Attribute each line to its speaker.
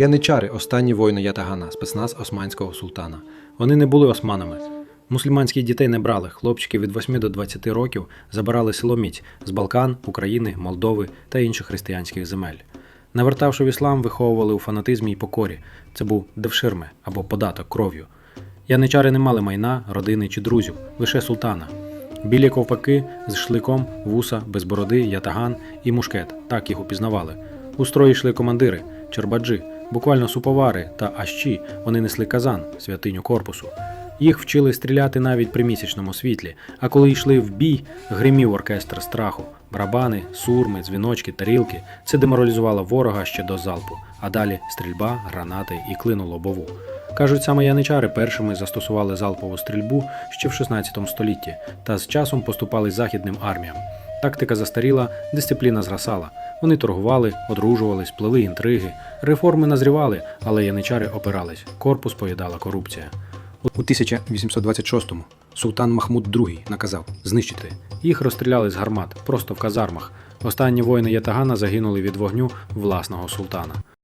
Speaker 1: Яничари останні воїни Ятагана, спецназ османського султана. Вони не були османами. Мусульманських дітей не брали. Хлопчики від 8 до 20 років забирали село Мідь з Балкан, України, Молдови та інших християнських земель. Навертавши в іслам, виховували у фанатизмі й покорі. Це був девширме або податок кров'ю. Яничари не мали майна, родини чи друзів, лише султана. Білі ковпаки з шликом, вуса, без бороди, ятаган і мушкет. Так їх упізнавали. У строї йшли командири, чербаджі, буквально суповари та ащі. Вони несли казан, святиню корпусу. Їх вчили стріляти навіть при місячному світлі, а коли йшли в бій, гримів оркестр страху, барабани, сурми, дзвіночки, тарілки. Це деморалізувало ворога ще до залпу, а далі стрільба, гранати і клину лобову. Кажуть, саме яничари першими застосували залпову стрільбу ще в 16 столітті та з часом поступали західним арміям. Тактика застаріла, дисципліна згасала. Вони торгували, одружувались, плели інтриги. Реформи назрівали, але яничари опирались. Корпус поїдала корупція. У 1826-му султан Махмуд II наказав знищити. Їх розстріляли з гармат просто в казармах. Останні воїни Ятагана загинули від вогню власного султана.